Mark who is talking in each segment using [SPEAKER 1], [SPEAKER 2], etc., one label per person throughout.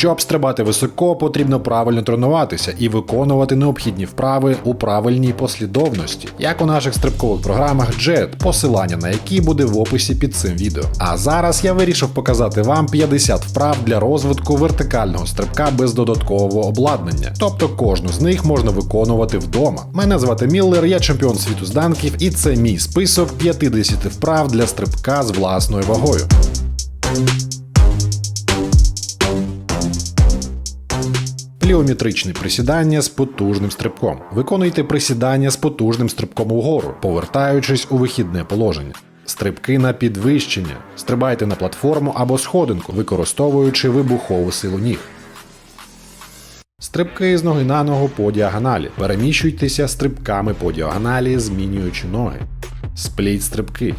[SPEAKER 1] Щоб стрибати високо, потрібно правильно тренуватися і виконувати необхідні вправи у правильній послідовності, як у наших стрибкових програмах JET, посилання на які буде в описі під цим відео. А зараз я вирішив показати вам 50 вправ для розвитку вертикального стрибка без додаткового обладнання. Тобто кожну з них можна виконувати вдома. Мене звати Міллер, я чемпіон світу з данків, і це мій список 50 вправ для стрибка з власною вагою. Пліометричне присідання з потужним стрибком. Виконуйте присідання з потужним стрибком угору, повертаючись у вихідне положення. Стрибки на підвищення. Стрибайте на платформу або сходинку, використовуючи вибухову силу ніг. Стрибки з ноги на ногу по діагоналі. Переміщуйтеся стрибками по діагоналі, змінюючи ноги. Спліт стрибки.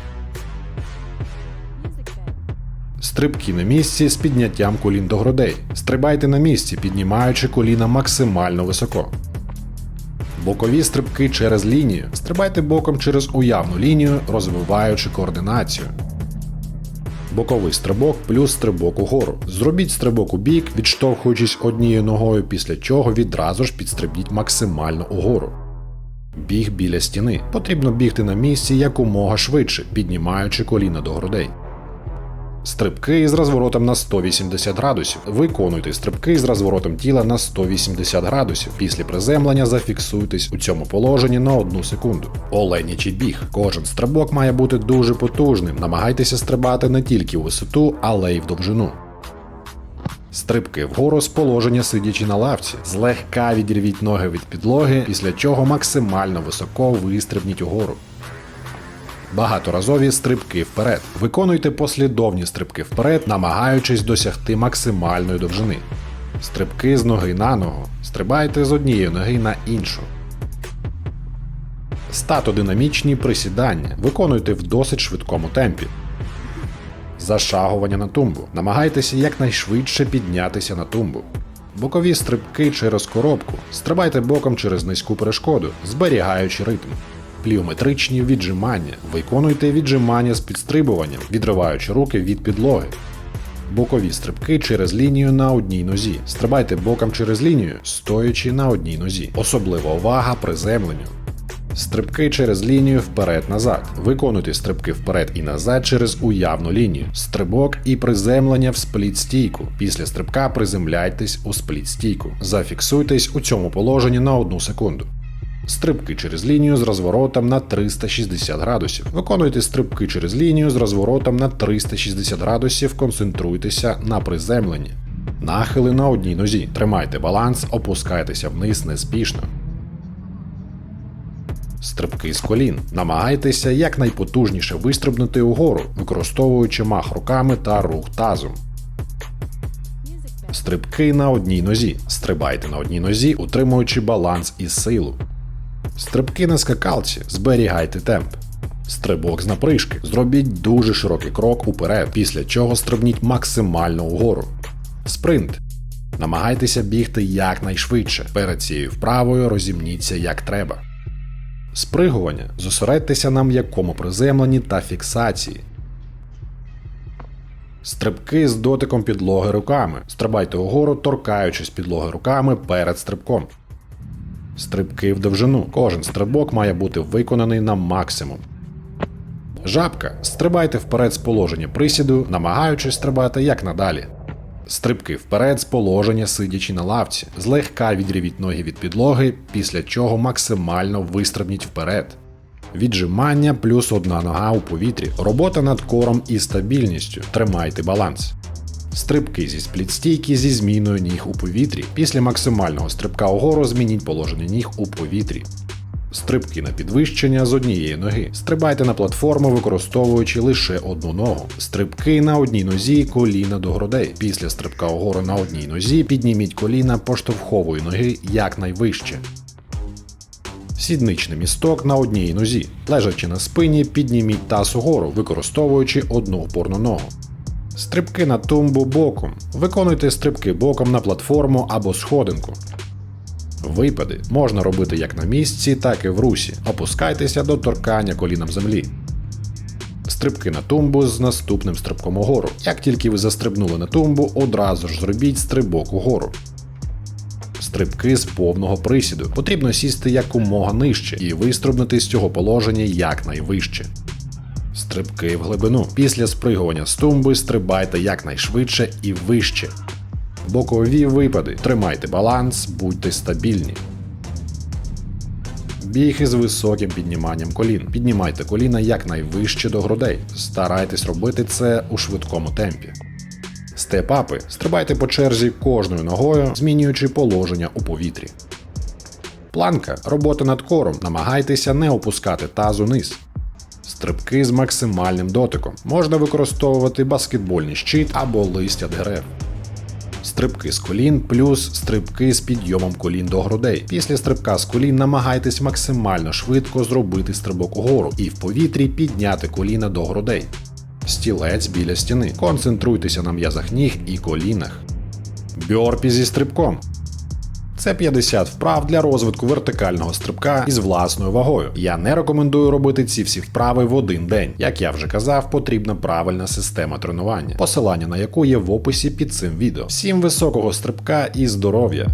[SPEAKER 1] Стрибки на місці з підняттям колін до грудей. Стрибайте на місці, піднімаючи коліна максимально високо. Бокові стрибки через лінію. Стрибайте боком через уявну лінію, розвиваючи координацію. Боковий стрибок плюс стрибок угору. Зробіть стрибок у бік, відштовхуючись однією ногою, після чого відразу ж підстрибніть максимально угору. Біг біля стіни. Потрібно бігти на місці якомога швидше, піднімаючи коліна до грудей. Стрибки з розворотом на 180 градусів. Виконуйте стрибки з розворотом тіла на 180 градусів. Після приземлення зафіксуйтесь у цьому положенні на одну секунду. Оленячий біг. Кожен стрибок має бути дуже потужним. Намагайтеся стрибати не тільки у висоту, але й в довжину. Стрибки вгору з положення сидячи на лавці. Злегка відірвіть ноги від підлоги, після чого максимально високо вистрибніть угору. Багаторазові стрибки вперед. Виконуйте послідовні стрибки вперед, намагаючись досягти максимальної довжини. Стрибки з ноги на ногу. Стрибайте з однієї ноги на іншу. Статодинамічні присідання. Виконуйте в досить швидкому темпі. Зашагування на тумбу. Намагайтеся якнайшвидше піднятися на тумбу. Бокові стрибки через коробку. Стрибайте боком через низьку перешкоду, зберігаючи ритм. Пліометричні віджимання. Виконуйте віджимання з підстрибуванням, відриваючи руки від підлоги. Бокові стрибки через лінію на одній нозі. Стрибайте боком через лінію, стоячи на одній нозі. Особлива увага приземленню. Стрибки через лінію вперед-назад. Виконуйте стрибки вперед і назад через уявну лінію. Стрибок і приземлення в спліт-стійку. Після стрибка приземляйтесь у спліт-стійку. Зафіксуйтесь у цьому положенні на одну секунду. Стрибки через лінію з розворотом на 360 градусів. Виконуйте стрибки через лінію з розворотом на 360 градусів, концентруйтеся на приземленні. Нахили на одній нозі. Тримайте баланс, опускайтеся вниз неспішно. Стрибки з колін. Намагайтеся якнайпотужніше вистрибнути угору, використовуючи мах руками та рух тазом. Стрибки на одній нозі. Стрибайте на одній нозі, утримуючи баланс і силу. Стрибки на скакалці. Зберігайте темп. Стрибок з напришки. Зробіть дуже широкий крок уперед, після чого стрибніть максимально угору. Спринт. Намагайтеся бігти якнайшвидше. Перед цією вправою розімніться як треба. Спригування. Зосередьтеся на м'якому приземленні та фіксації. Стрибки з дотиком підлоги руками. Стрибайте угору, торкаючись підлоги руками перед стрибком. Стрибки в довжину. Кожен стрибок має бути виконаний на максимум. Жабка. Стрибайте вперед з положення присіду, намагаючись стрибати як надалі. Стрибки вперед з положення сидячи на лавці. Злегка відрівіть ноги від підлоги, після чого максимально вистрибніть вперед. Віджимання плюс одна нога у повітрі. Робота над кором і стабільністю. Тримайте баланс. Стрибки зі сплітстійки зі зміною ніг у повітрі. Після максимального стрибка угору змініть положення ніг у повітрі. Стрибки на підвищення з однієї ноги. Стрибайте на платформу, використовуючи лише одну ногу. Стрибки на одній нозі, коліна до грудей. Після стрибка угору на одній нозі підніміть коліна поштовхової ноги якнайвище. Сідничний місток на одній нозі. Лежачи на спині, підніміть таз угору, використовуючи одну опорну ногу. Стрибки на тумбу боком. Виконуйте стрибки боком на платформу або сходинку. Випади можна робити як на місці, так і в русі. Опускайтеся до торкання коліном землі. Стрибки на тумбу з наступним стрибком угору. Як тільки ви застрибнули на тумбу, одразу ж зробіть стрибок угору. Стрибки з повного присіду. Потрібно сісти якомога нижче і вистрибнути з цього положення якнайвище. Стрибки в глибину. Після спригування з тумби стрибайте якнайшвидше і вище. Бокові випади. Тримайте баланс, будьте стабільні. Біг із високим підніманням колін. Піднімайте коліна якнайвище до грудей. Старайтесь робити це у швидкому темпі. Степ-апи. Стрибайте по черзі кожною ногою, змінюючи положення у повітрі. Планка. Робота над кором. Намагайтеся не опускати таз униз. Стрибки з максимальним дотиком. Можна використовувати баскетбольний щит або листя дерев. Стрибки з колін плюс стрибки з підйомом колін до грудей. Після стрибка з колін намагайтесь максимально швидко зробити стрибок угору і в повітрі підняти коліна до грудей. Стілець біля стіни. Концентруйтеся на м'язах ніг і колінах. Бьорпі зі стрибком. Це 50 вправ для розвитку вертикального стрибка із власною вагою. Я не рекомендую робити ці всі вправи в один день. Як я вже казав, потрібна правильна система тренування, посилання на яку є в описі під цим відео. Всім високого стрибка і здоров'я!